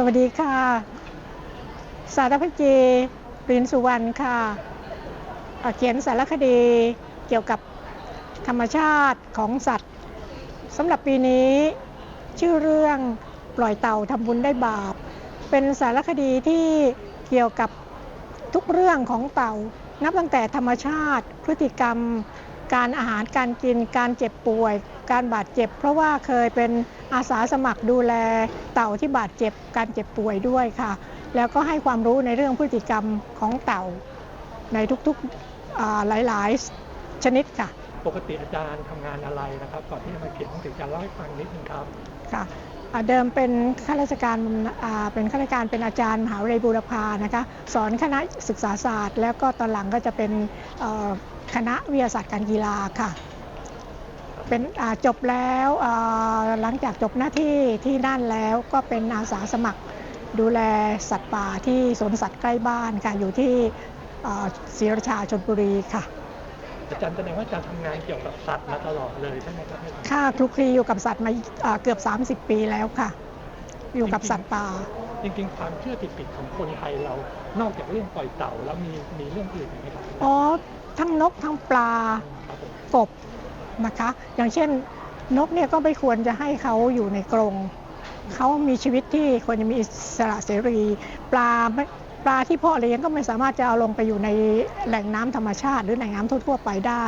สวัสดีค่ะ สารพัจีปรินสุวรรณค่ะเเขียนสารคดีเกี่ยวกับธรรมชาติของสัตว์สำหรับปีนี้ ชื่อเรื่องปล่อยเต่าทำบุญได้บาป เป็นสารคดีที่เกี่ยวกับทุกเรื่องของเต่า นับตั้งแต่ธรรมชาติพฤติกรรม การอาหารการกินการเจ็บป่วย การบาดเจ็บ เพราะว่าเคยเป็นอาสาสมัครดูแลเต่าที่บาดเจ็บการเจ็บป่วยด้วยค่ะ แล้วก็ให้ความรู้ในเรื่องพฤติกรรมของเต่า ในทุกๆอ่าหลายๆชนิดค่ะ ปกติอาจารย์ทำงานอะไรนะครับ ก่อนที่จะมาเขียนหนังสืออาจารย์เล่าให้ฟังนิดนึงครับค่ะอ่า เดิมเป็นข้าราชการเป็นข้าราชการเป็นอาจารย์มหาวิทยาลัยบูรพานะคะสอนคณะศึกษาศาสตร์ แล้วก็ตอนหลังก็จะเป็นคณะวิทยาศาสตร์การกีฬาค่ะเป็นจบแล้วหลังจากจบหน้าที่ที่นั่นแล้วก็เป็นอาสาสมัครดูแลสัตว์ป่าที่สวนสัตว์ใกล้บ้านค่ะอยู่ที่ศรีราชาชลบุรีค่ะ อาจารย์แสดงว่าอาจารย์ทำงานเกี่ยวกับสัตว์มาตลอดเลยใช่ไหมครับค่าคลุกคลีอยู่กับสัตว์มาอ่าเกือบ 30 ปีแล้วค่ะ อยู่กับสัตว์ป่า จริงๆ ความเชื่อผิดๆของคนไทยเรา นอกจากเรื่องปล่อยเต่าแล้วมีมีเรื่องอื่นอีกไหมครับอ๋อ ทั้งนกทั้งปลาครับผมกบนะคะ อย่างเช่น นกเนี่ยก็ไม่ควรจะให้เขาอยู่ในกรงเขามีชีวิตที่ควรจะมีอิสระเสรี ปลาไม่ ปลาที่พ่อเลี้ยงก็ไม่สามารถจะเอาลงไปอยู่ในแหล่งน้ำธรรมชาติ หรือแหล่งน้ำทั่ว ๆ ไปได้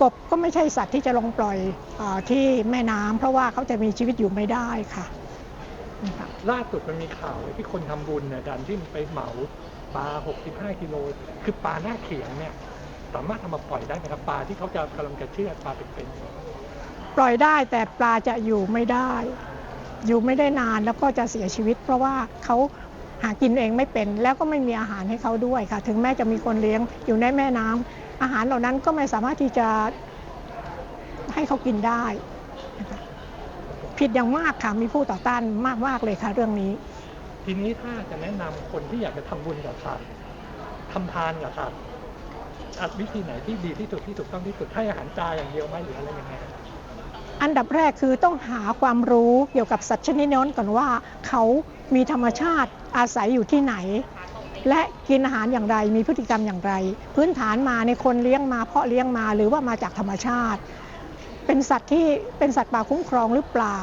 กบก็ไม่ใช่สัตว์ที่จะลงปล่อยอาที่แม่น้ำเพราะว่าเขาจะมีชีวิตอยู่ไม่ได้ค่ะนะคะล่าสุดมันมีข่าวที่คนทำบุญเนี่ยอาจารย์ที่ไปเหมาปลา 65 กิโล คือปลาหน้าเขียงเนี่ยสามารถทำมาปล่อยได้ไหมครับปลาที่เขาจะกำลังจะเชื่อดปลาเป็นๆปล่อยได้แต่ปลาจะอยู่ไม่ได้ อยู่ไม่ได้นานแล้วก็จะเสียชีวิต เพราะว่าเขา หากินเองไม่เป็นแล้วก็ไม่มีอาหารให้เขาด้วยค่ะ ถึงแม้จะมีคนเลี้ยงอยู่ในแม่น้ำอาหารเหล่านั้นก็ไม่สามารถที่จะให้เขากินได้นะคะผิดอย่างมากค่ะมีผู้ต่อต้านมากๆเลยค่ะเรื่องนี้ ทีนี้ถ้าจะแนะนำคนที่อยากจะทำบุญกับสัตว์ทำทานกับสัตว์วิธีไหนที่ดีที่สุดที่ถูกต้องที่สุดให้อาหารตาอย่างเดียวไหมหรืออะไรยังไง อันดับแรกคือต้องหาความรู้เกี่ยวกับสัตว์ชนิดนั้นก่อนว่า เขามีธรรมชาติอาศัยอยู่ที่ไหน และกินอาหารอย่างไรมีพฤติกรรมอย่างไร พื้นฐานมาในคนเลี้ยงมาเพาะเลี้ยงมาหรือว่ามาจากธรรมชาติ เป็นสัตว์ที่เป็นสัตว์ป่าคุ้มครองหรือเปล่า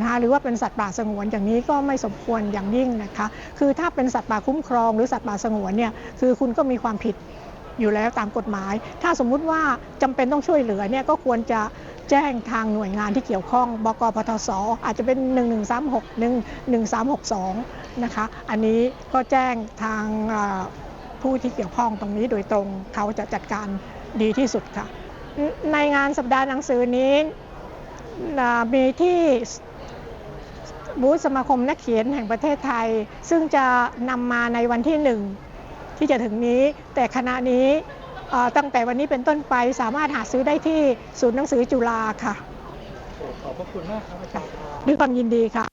นะคะหรือว่าเป็นสัตว์ป่าสงวนอย่างนี้ก็ไม่สมควรอย่างยิ่งนะคะ คือถ้าเป็นสัตว์ป่าคุ้มครองหรือสัตว์ป่าสงวนเนี่ยคือคุณก็มีความผิด อยู่แล้วตามกฎหมาย ถ้าสมมุติว่าจำเป็นต้องช่วยเหลือเนี่ยก็ควรจะแจ้งทางหน่วยงานที่เกี่ยวข้อง บกปทศอาจจะเป็น 1136 11362 นะคะ อันนี้ก็แจ้งทางผู้ที่เกี่ยวข้องตรงนี้โดยตรงเขาจะจัดการดีที่สุดค่ะ ในงานสัปดาห์หนังสือนี้มีที่บูธสมาคมนักเขียนแห่งประเทศไทย ซึ่งจะนำมาในวันที่หนึ่ง ที่จะถึงนี้ แต่ขณะนี้เอ่อตั้งแต่วันนี้เป็นต้นไปสามารถหาซื้อได้ที่ศูนย์หนังสือจุฬาค่ะโอ้ขอบพระคุณมากครับอาจารย์ครับด้วยความยินดีค่ะ